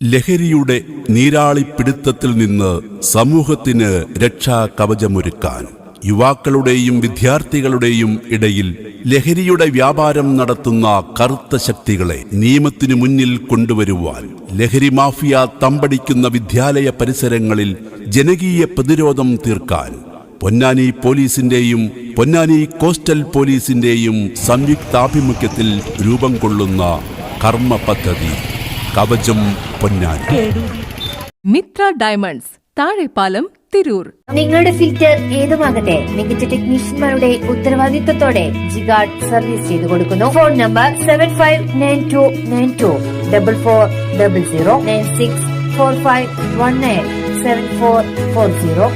ലഹരിയുടെ നീരാളിപ്പിടുത്തത്തിൽ നിന്ന് സമൂഹത്തിന് രക്ഷാ കവചമൊരുക്കാൻ യുവാക്കളുടെയും വിദ്യാർത്ഥികളുടെയും ഇടയിൽ ലഹരിയുടെ വ്യാപാരം നടത്തുന്ന കറുത്ത ശക്തികളെ നിയമത്തിനു മുന്നിൽ കൊണ്ടുവരുവാൻ ലഹരി മാഫിയ തമ്പടിക്കുന്ന വിദ്യാലയ പരിസരങ്ങളിൽ ജനകീയ പ്രതിരോധം തീർക്കാൻ പൊന്നാനി പോലീസിന്റെയും പൊന്നാനി കോസ്റ്റൽ പോലീസിന്റെയും സംയുക്താഭിമുഖ്യത്തിൽ രൂപം കൊള്ളുന്ന കർമ്മ പദ്ധതി. കവചം പൊന്നാനി. മിത്ര ഡയമണ്ട്സ് താഴെപ്പാലം തിരൂർ. നിങ്ങളുടെ ഫിൽറ്റർ ഏതുമാകട്ടെ മികച്ച ടെക്നീഷ്യന്മാരുടെ ഉത്തരവാദിത്വത്തോടെ ജിഗാർഡ് സർവീസ് ചെയ്തു കൊടുക്കുന്നു. Phone number seven five nine two nine two double four double zero nine six four five one nine seven four four zero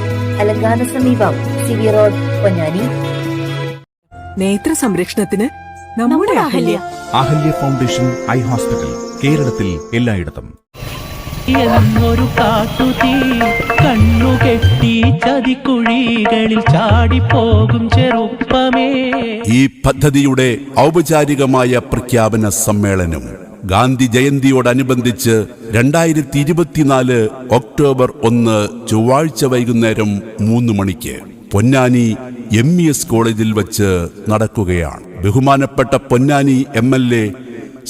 അലങ്കാന സമീപം സി വി റോഡ് പൊന്നാനി. നേത്ര സംരക്ഷണത്തിന് നമ്മുടെ Ahalya. Ahalya foundation eye hospital. കേരളത്തിൽ എല്ലായിടത്തും. എന്നൊരു കാട്ടുതീ കണ്ണുകെട്ടി ചതിക്കുഴികളിൽ ചാടിപ്പോകും ചെറുപ്പമേ. ഈ പദ്ധതിയുടെ ഔപചാരികമായ പ്രഖ്യാപന സമ്മേളനം ഗാന്ധി ജയന്തിയോടനുബന്ധിച്ച് രണ്ടായിരത്തി ഇരുപത്തിനാല് ഒക്ടോബർ ഒന്ന് ചൊവ്വാഴ്ച വൈകുന്നേരം മൂന്ന് മണിക്ക് പൊന്നാനി എം ഇ എസ് കോളേജിൽ വച്ച് നടക്കുകയാണ്. ബഹുമാനപ്പെട്ട Ponnani M L A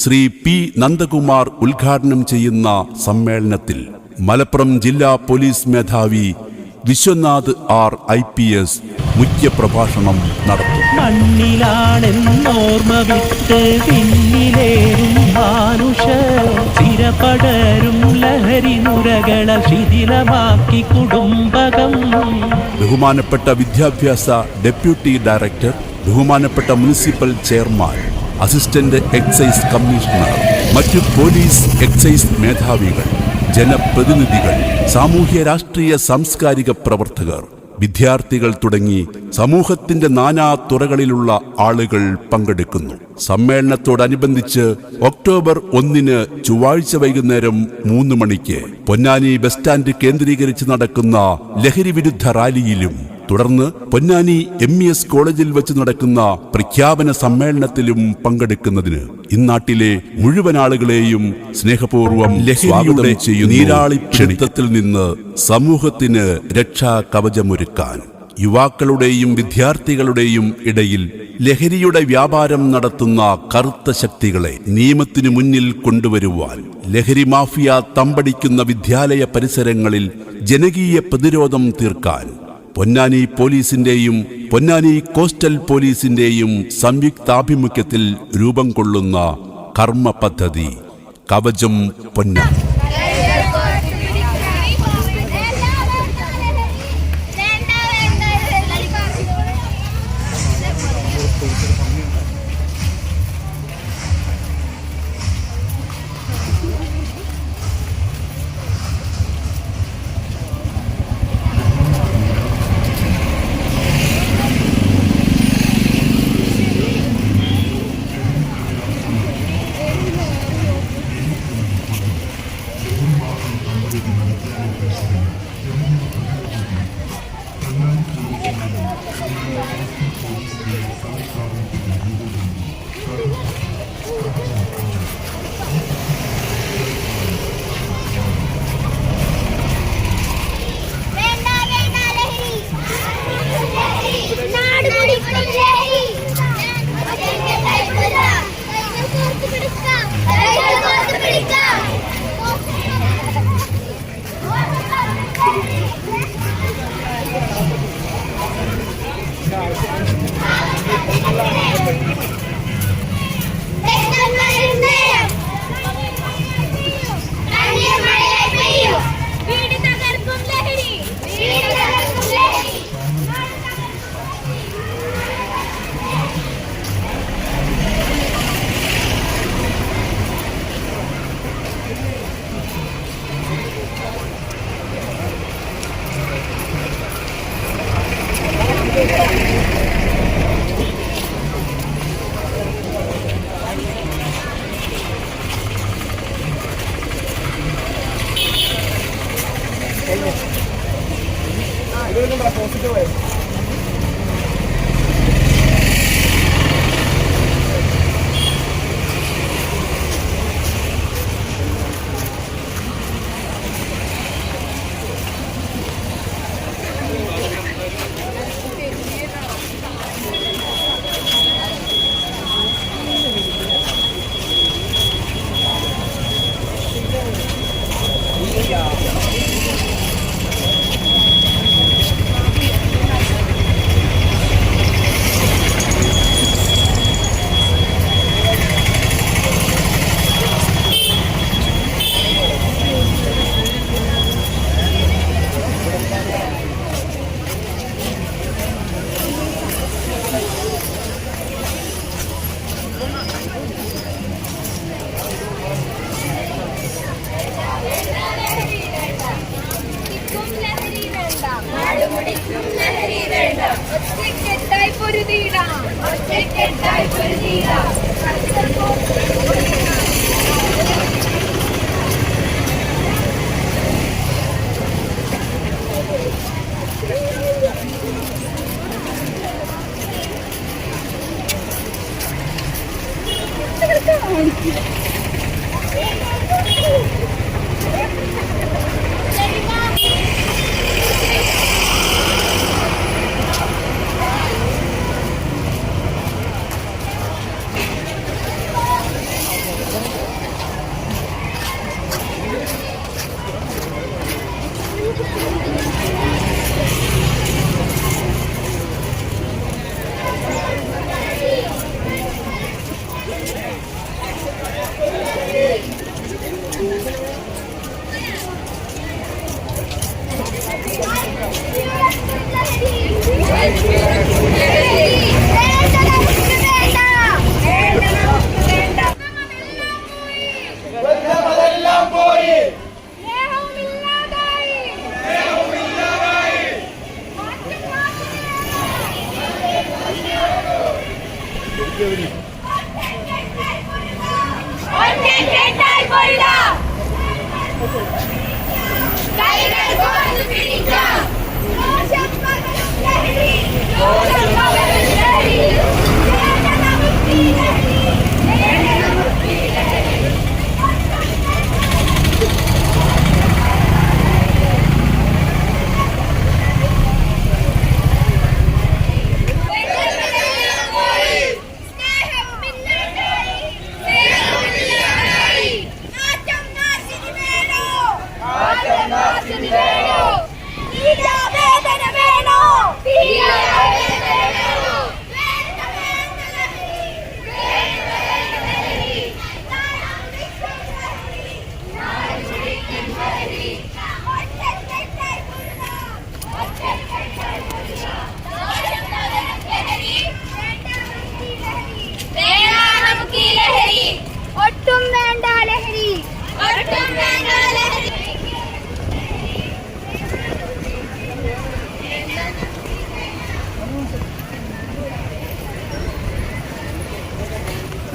Shri P Nandakumar ഉദ്ഘാടനം ചെയ്യുന്ന സമ്മേളനത്തിൽ മലപ്പുറം ജില്ലാ പോലീസ് മേധാവി Vishwanath R I P S മുഖ്യപ്രഭാഷണം നടത്തും. മണ്ണിലാണെന്നോർമ്മ വിട്ട് പിന്നിലേറും മാനുഷ ചിരപടരും ലഹരി നുരകള ശിഥിലമാക്കി കുടുംബകം. ബഹുമാനപ്പെട്ട വിദ്യാഭ്യാസ ഡെപ്യൂട്ടി ഡയറക്ടർ ബഹുമാനപ്പെട്ട municipal chairman assistant excise commissioner മറ്റ് പോലീസ് എക്സൈസ് മേധാവികൾ ജനപ്രതിനിധികൾ സാമൂഹ്യ രാഷ്ട്രീയ സാംസ്കാരിക പ്രവർത്തകർ വിദ്യാർത്ഥികൾ തുടങ്ങി സമൂഹത്തിന്റെ നാനാ തുറകളിലുള്ള ആളുകൾ പങ്കെടുക്കുന്നു. സമ്മേളനത്തോടനുബന്ധിച്ച് ഒക്ടോബർ ഒന്നിന് ചൊവ്വാഴ്ച വൈകുന്നേരം മൂന്ന് മണിക്ക് പൊന്നാനി ബസ് സ്റ്റാൻഡ് കേന്ദ്രീകരിച്ച് നടക്കുന്ന ലഹരി വിരുദ്ധ റാലിയിലും തുടർന്ന് പൊന്നാനി എം ഇ എസ് കോളേജിൽ വെച്ച് നടക്കുന്ന പ്രഖ്യാപന സമ്മേളനത്തിലും പങ്കെടുക്കുന്നതിന് ഇന്നാട്ടിലെ മുഴുവൻ ആളുകളെയും സ്നേഹപൂർവം ലഹരിയുടെ നിന്ന് സമൂഹത്തിന് രക്ഷാ കവചമൊരുക്കാൻ യുവാക്കളുടെയും വിദ്യാർത്ഥികളുടെയും ഇടയിൽ ലഹരിയുടെ വ്യാപാരം നടത്തുന്ന കറുത്ത ശക്തികളെ നിയമത്തിനു മുന്നിൽ കൊണ്ടുവരുവാൻ ലഹരി മാഫിയ തമ്പടിക്കുന്ന വിദ്യാലയ പരിസരങ്ങളിൽ ജനകീയ പ്രതിരോധം തീർക്കാൻ പൊന്നാനി പോലീസിന്റെയും പൊന്നാനി കോസ്റ്റൽ പോലീസിന്റെയും സംയുക്താഭിമുഖ്യത്തിൽ രൂപം കൊള്ളുന്ന കർമ്മ പദ്ധതി. കവചം Ponnani. Tiger Gold Pizza! Roshad Pagal Dahli! Roshad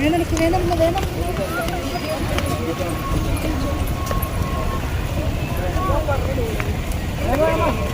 വേണം എനിക്ക് വേണം വേണം വേണം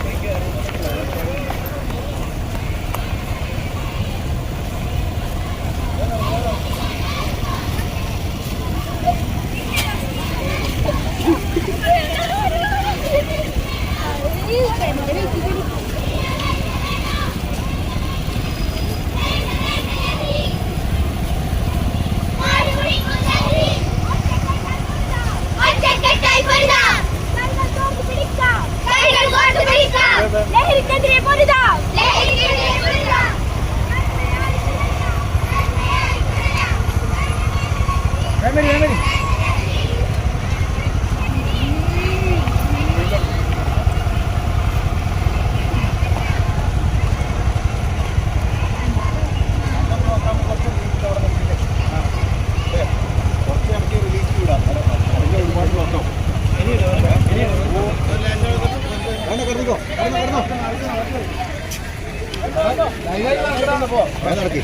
Eric André, Ada lagi.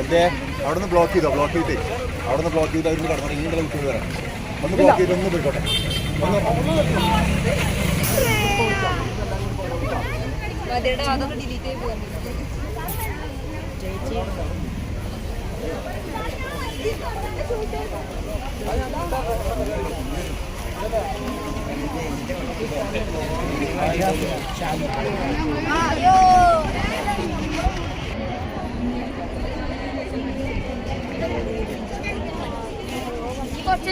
അതെ അവിടെ നിന്ന് ബ്ലോക്ക് ചെയ്തോ? ബ്ലോക്ക് ചെയ്തേ അവിടെ നിന്ന് ബ്ലോക്ക് ചെയ്ത് അവർ കടന്നു ഇങ്ങനെയുള്ള കുട്ടികൾ വരാം. ഒന്ന് പോക്കിയിട്ട് ഒന്ന് പോയിക്കോട്ടെ അയ്യോ. കുറച്ചു